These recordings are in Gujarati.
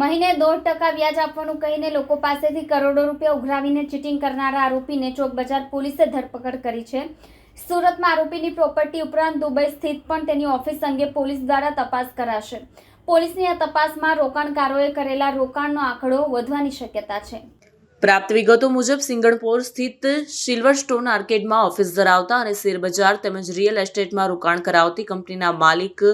મહિને દોઢ ટકા વ્યાજ આપવાનું કહીને લોકો પાસેથી કરોડો રૂપિયા ઉઘરાવીને ચીટિંગ કરનારા આરોપીને ચોકબજાર પોલીસે ધરપકડ કરી છે. સુરતમાં આરોપીની પ્રોપર્ટી ઉપરાંત દુબઈ સ્થિત પણ તેની ઓફિસ અંગે પોલીસ દ્વારા તપાસ કરાશે. પોલીસની આ તપાસમાં રોકાણકારોએ કરેલા રોકાણનો આંકડો વધવાની શક્યતા છે. પ્રાપ્ત વિગતો મુજબ સિંગણપોર સ્થિત સિલ્વરસ્ટોન આર્કેડમાં ઓફિસ ધરાવતા અને શેરબજાર તેમજ રિયલ એસ્ટેટમાં રોકાણ કરાવતી કંપનીના માલિક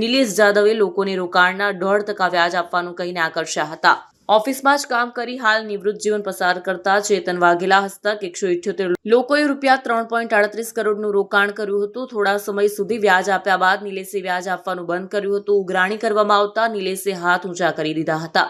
નિલેશ જાદવે લોકોને રોકાણના દોઢ ટકા વ્યાજ આપવાનું કહીને આકર્ષ્યા હતા. ઓફિસમાં જ કામ કરી હાલ નિવૃત્ત જીવન પસાર કરતા ચેતન વાઘેલા હસ્તક એકસો ઇઠ્યોતેર લોકોએ રૂપિયા ત્રણ પોઈન્ટ આડત્રીસ કરોડનું રોકાણ કર્યું હતું. થોડા સમય સુધી વ્યાજ આપ્યા બાદ નિલેશે વ્યાજ આપવાનું બંધ કર્યું હતું. ઉઘરાણી કરવામાં આવતા નિલેશે હાથ ઊંચા કરી દીધા હતા.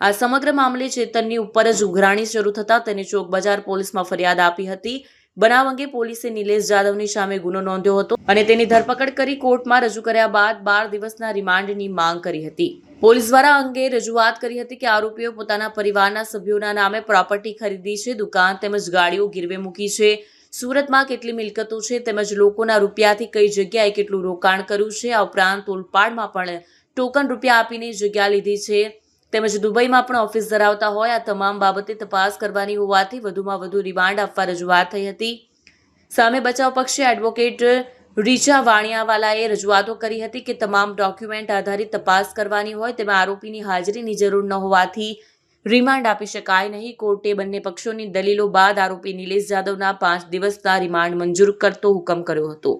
આ સમગ્ર મામલે ચેતનની ઉપર જ ઉઘરાણી શરૂ થતાં તેને ચોકબજાર પોલીસમાં ફરિયાદ આપી હતી. બનાવ અંગે પોલીસે નિલેશ જાદવની સામે ગુનો નોંધ્યો હતો અને તેની ધરપકડ કરી કોર્ટમાં રજૂ કર્યા બાદ બાર દિવસના રિમાન્ડની માંગ કરી હતી. પોલીસ દ્વારા અંગે રજૂઆત કરી હતી કે આરોપીઓ પોતાના પરિવારના સભ્યોના નામે પ્રોપર્ટી ખરીદી છે, દુકાન તેમજ ગાડીઓ ગીરવે મૂકી છે. સુરતમાં કેટલી મિલકતો છે તેમજ લોકોના રૂપિયાથી કઈ જગ્યાએ કેટલું રોકાણ કર્યું છે, આ ઉપરાંત તોલપાડમાં પણ ટોકન રૂપિયા આપીને જગ્યા લીધી છે. તેમજ દુબઈમાં પણ ઓફિસ ધરાવતા હોય આ તમામ બાબતે તપાસ કરવાની હોવાથી વધુમાં વધુ રિમાન્ડ આપવા રજૂઆત થઈ હતી. સામે બચાવ પક્ષે એડવોકેટ રીચા વાણિયાવાલાએ રજૂઆતો કરી હતી કે તમામ ડોક્યુમેન્ટ આધારિત તપાસ કરવાની હોય તેમાં આરોપીની હાજરીની જરૂર ન હોવાથી રિમાન્ડ આપી શકાય નહીં. કોર્ટે બંને પક્ષોની દલીલો બાદ આરોપી નિલેશ જાદવના પાંચ દિવસના રિમાન્ડ મંજૂર કરતો હુકમ કર્યો હતો.